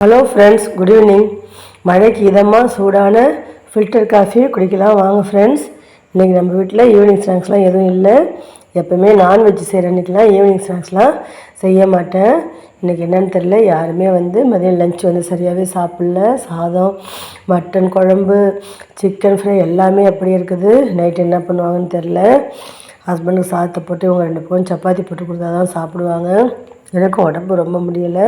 Hello friends good evening மழைக்கு இதமாக சூடான ஃபில்டர் காஃபி குடிக்கலாம். வாங்க ஃப்ரெண்ட்ஸ் இன்றைக்கி நம்ம வீட்டில் ஈவினிங் ஸ்நாக்ஸ்லாம் எதுவும் இல்லை. எப்போவுமே நான்வெஜ் செய்கிற அன்றைக்கெலாம் ஈவினிங் ஸ்நாக்ஸ்லாம் செய்ய மாட்டேன். இன்றைக்கி என்னென்னு தெரில யாருமே வந்து மதியம் லஞ்ச் வந்து சரியாகவே சாப்பிடல. சாதம் மட்டன் குழம்பு சிக்கன் ஃப்ரை எல்லாமே அப்படியே இருக்குது. நைட் என்ன பண்ணுவாங்கன்னு தெரில ஹஸ்பண்டுக்கு சாதத்தை போட்டு இவங்க ரெண்டு பேரும் சப்பாத்தி போட்டு கொடுத்தா தான் சாப்பிடுவாங்க. எனக்கும் உடம்பு ரொம்ப முடியலை.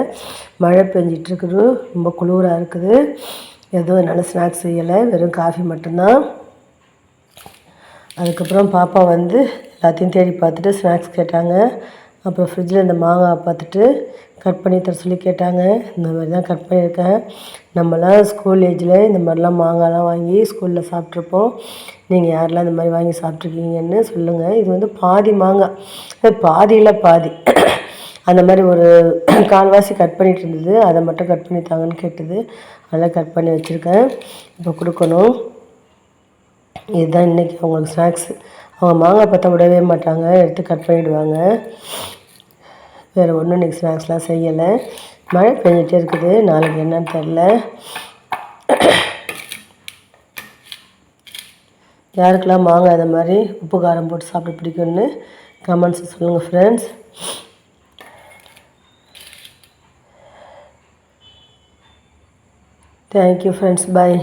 மழை பெஞ்சிட்ருக்குது. ரொம்ப குளிராக இருக்குது. எதுவும் என்னால் ஸ்நாக்ஸ் செய்யலை. வெறும் காஃபி மட்டும்தான். அதுக்கப்புறம் பாப்பா வந்து எல்லாத்தையும் தேடி பார்த்துட்டு ஸ்நாக்ஸ் கேட்டாங்க. அப்புறம் ஃப்ரிட்ஜில் இந்த மாங்காய் பார்த்துட்டு கட் பண்ணி தர சொல்லி கேட்டாங்க. இந்த மாதிரி தான் கட் பண்ணியிருக்கேன். நம்மலாம் ஸ்கூல் ஏஜில் இந்த மாதிரிலாம் மாங்காய்லாம் வாங்கி ஸ்கூலில் சாப்பிட்ருப்போம். நீங்கள் யாரெல்லாம் இந்த மாதிரி வாங்கி சாப்பிட்ருக்கீங்கன்னு சொல்லுங்கள் இது வந்து பாதி மாங்காய். பாதியில் பாதி அந்த மாதிரி ஒரு கால்வாசி கட் பண்ணிகிட்டு இருந்தது. அதை மட்டும் கட் பண்ணி தாங்கன்னு கேட்டது. அதெல்லாம் கட் பண்ணி வச்சுருக்கேன். இப்போ கொடுக்கணும். இதுதான் இன்றைக்கி அவங்களுக்கு ஸ்நாக்ஸு அவங்க மாங்காய் பார்த்தா விடவே மாட்டாங்க. எடுத்து கட் பண்ணிவிடுவாங்க வேறு ஒன்றும் இன்றைக்கி ஸ்நாக்ஸ்லாம் செய்யலை. மழை பெஞ்சிட்டே இருக்குது. நாளைக்கு என்னன்னு தெரில யாருக்கெல்லாம் மாங்காய் இந்த மாதிரி உப்பு காரம் போட்டு சாப்பிட பிடிக்கும்னு கமெண்ட்ஸ் சொல்லுங்கள் ஃப்ரெண்ட்ஸ் தேங்க்யூ ஃப்ரெண்ட்ஸ் பாய்